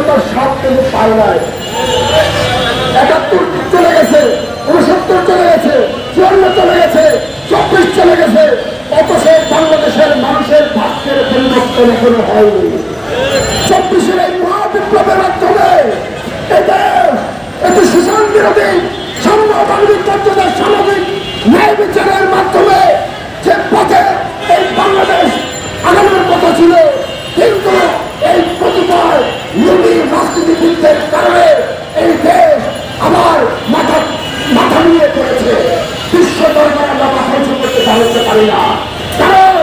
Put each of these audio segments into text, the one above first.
স্বাধীনতার স্বাদ কিন্তু পায় নাই। একাত্তর চলে গেছে, উনসত্তর চলে গেছে, চুয়ান্ন চলে গেছে, চব্বিশ চলে গেছে, অথচ বাংলাদেশের মানুষের ভাগ্যের পরিবর্তন এখনও হয়নি। চব্বিশের এই মহাবিপ্লবের মাধ্যমে এতে শোষণ বিরোধী সাম্য মানবিক মর্যাদা সামাজিক ন্যায় বিচারের মাধ্যমে যে পথে এই বাংলাদেশ পারি না কারণ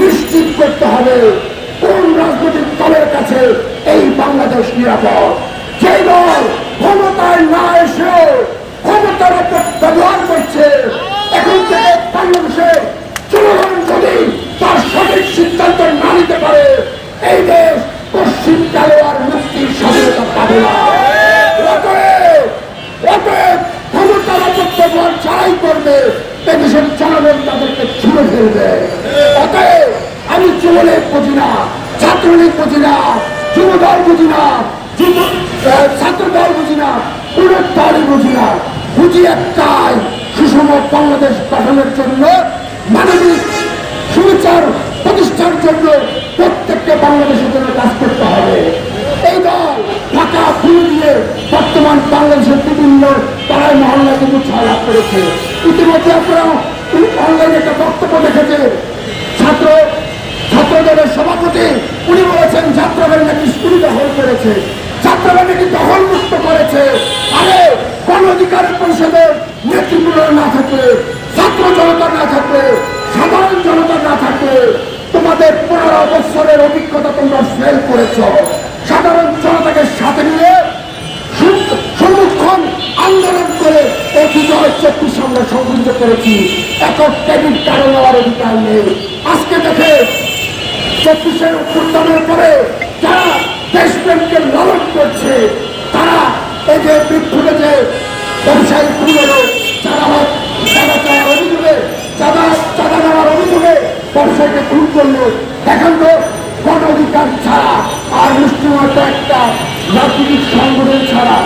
নিশ্চিত করতে হবে কোন রাজনৈতিক দলের কাছে এই বাংলাদেশ নিরাপদ যে দল না এসেও ক্ষমতার ব্যবহার করছে এখন থেকে বাংলাদেশের আমি যুবলীগ বুঝি বুঝি না যুবদল বুঝি না ছাত্রদল বুঝি না কোন দলই বুঝি না বুঝি একটাই সুষম বাংলাদেশ গঠনের জন্য মানবিক সুবিচার প্রতিষ্ঠার জন্য প্রত্যেককে বাংলাদেশের জন্য কাজ করতে হবে এই দল ফাঁকা ফুল দিয়ে বর্তমান বাংলাদেশের বিভিন্ন পাড়ায় মহল্লায় করেছে। ইতিমধ্যে আপনারা অনলাইনে একটা বক্তব্য দেখেছে ছাত্র, ছাত্রদলের সভাপতি, উনি বলেছেন ছাত্রদল নাকি স্কুল দখল করেছে। ছাত্রদল নাকি দখল মুক্ত করেছে। আরে, গণ অধিকার পরিষদের নেতৃত্ব না থাকলে, ছাত্র জনতা না থাকলে, সাধারণ জনতা না থাকলে তোমাদের পনেরো বছরের অভিজ্ঞতা তোমরা ফেল করেছ। সাধারণ করেছি। একক অধিকার নেই। আজকে দেখে চব্বিশের পরে যারা দেশপ্রেমকে লালন করছে, তারা এই যে যে ব্যবসায়ী যারা অভিযোগে চাঁদা অভিযোগে ব্যবসায়ীকে খুন করল। এখন তো, গণ অধিকার ছাড়া আর একটা রাজনৈতিক সংগঠন ছাড়া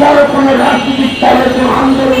বড় কোনো রাজনৈতিক দলের কোনো আন্দোলন